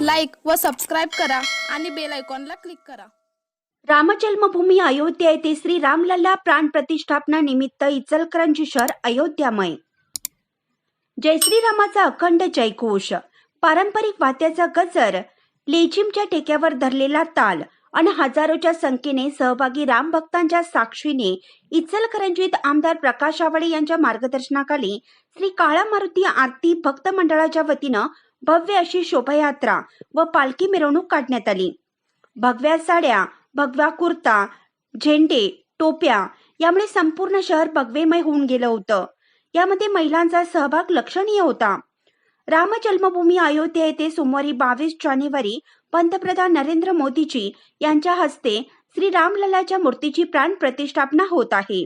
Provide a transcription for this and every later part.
Like व subscribe करा आणि बेल आयकॉनला क्लिक करा. रामजन्मभूमी अयोध्या येथे श्री रामलल्ला प्राण प्रतिष्ठापना निमित्त इचलकरंजी शहर अयोध्यामय. जय श्रीरामाचा अखंड जयघोष. पारंपरिक वाद्याचा गजर लेझिमच्या टेक्यावर धरलेला ताल आणि हजारोच्या संख्येने सहभागी रामभक्तांच्या साक्षीने इचलकरंजीत आमदार प्रकाश आवाडे यांच्या मार्गदर्शनाखाली श्री काळा मारुती आरती भक्त मंडळाच्या वतीनं भव्य अशी शोभायात्रा व पालखी मिरवणूक काढण्यात आली. भगव्या साड्या भगवा कुर्ता झेंडे टोप्या यामुळे संपूर्ण शहर भगवेमय होऊन गेलं होतं. यामध्ये महिलांचा सहभाग लक्षणीय होता. राम जन्मभूमी अयोध्या येथे सोमवारी बावीस जानेवारी पंतप्रधान नरेंद्र मोदीजी यांच्या हस्ते श्री रामललाच्या मूर्तीची प्राण प्रतिष्ठापना होत आहे.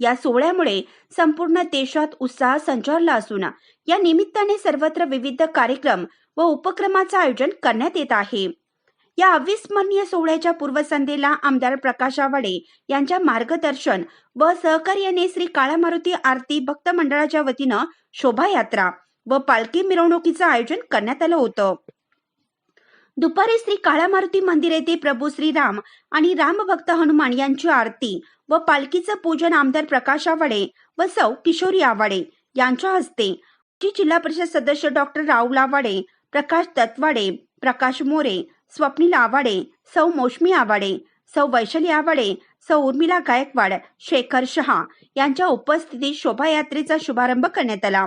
या सोहळ्यामुळे संपूर्ण देशात उत्साह संचारला असून या निमित्ताने सर्वत्र विविध कार्यक्रम व उपक्रमाचं आयोजन करण्यात येत आहे. या अविस्मरणीय सोहळ्याच्या पूर्वसंध्येला आमदार प्रकाश आवाडे यांच्या मार्गदर्शन व सहकार्याने श्री काळा मारुती आरती भक्त मंडळाच्या वतीनं शोभायात्रा व पालखी मिरवणुकीचं आयोजन करण्यात आलं होतं. दुपारी श्री काळा मारुती मंदिर येथे प्रभू श्रीराम आणि रामभक्त हनुमान यांची आरती व पालखीचं पूजन आमदार प्रकाश आवाडे व सौ किशोरी आवाडे यांच्या हस्ते. जिल्हा परिषद सदस्य डॉक्टर राहुल आवाडे प्रकाश तत्वाडे प्रकाश मोरे स्वप्नील आवाडे सौ मौसमी आवाडे सौ वैशाली आवाडे सौ उर्मिला गायकवाड शेखर शहा यांच्या उपस्थितीत शोभायात्रेचा शुभारंभ करण्यात आला.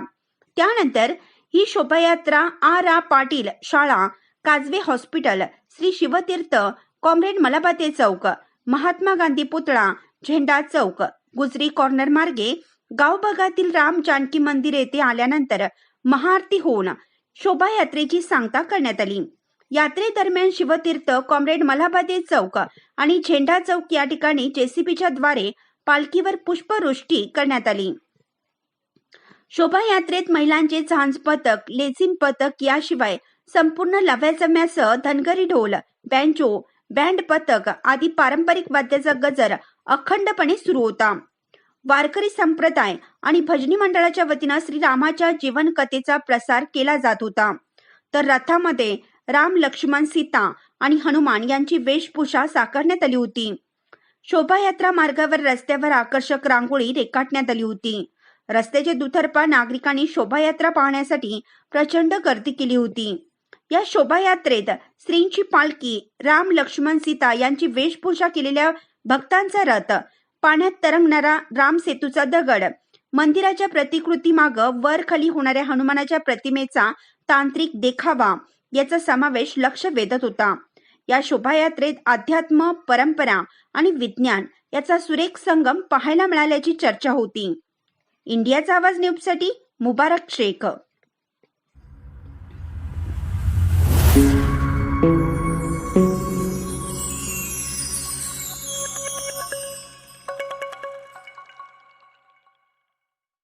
त्यानंतर ही शोभायात्रा आर आ पाटील शाळा काजवे हॉस्पिटल श्री शिवतीर्थ कॉम्रेड मलाबाते चौक महात्मा गांधी पुतळा झेंडा चौक गुजरी कॉर्नर मार्गे गाव भागातील राम जानकी मंदिर येथे आल्यानंतर महाआरती होऊन शोभायात्रेची सांगता करण्यात आली. यात्रेदरम्यान शिवतीर्थ कॉम्रेड मलाबादे चौक आणि झेंडा चौक या ठिकाणी जेसीबीच्या द्वारे पालखीवर पुष्पवृष्टी करण्यात आली. शोभायात्रेत महिलांचे झांज पथक लेझिम पथक याशिवाय संपूर्ण लव्याजम्यासह धनगरी ढोल बँजो बँड पथक आदी पारंपरिक वाद्याचा गजर अखंडपणे सुरू होता. वारकरी संप्रदाय आणि भजनी मंडळाच्या वतीनं श्रीरामाच्या जीवन कथेचा प्रसार केला जात होता. तर रथामध्ये राम लक्ष्मण सीता आणि हनुमान यांची वेशभूषा साकारण्यात आली होती. शोभायात्रा मार्गावर रस्त्यावर आकर्षक रांगोळी रेखाटण्यात आली होती. रस्त्याचे दुतर्फा नागरिकांनी शोभायात्रा पाहण्यासाठी प्रचंड गर्दी केली होती. या शोभायात्रेत श्रींची पालखी राम लक्ष्मण सीता यांची वेशभूषा केलेल्या भक्तांचा रथ पाण्यात तरंगणारा राम सेतूचा दगड मंदिराच्या प्रतिकृती माग वर खाली होणाऱ्या हनुमानाच्या प्रतिमेचा तांत्रिक देखावा याचा समावेश लक्ष वेधत होता. या शोभायात्रेत अध्यात्म परंपरा आणि विज्ञान याचा सुरेख संगम पाहायला मिळाल्याची चर्चा होती. इंडियाचा आवाज न्यूजसाठी मुबारक शेख.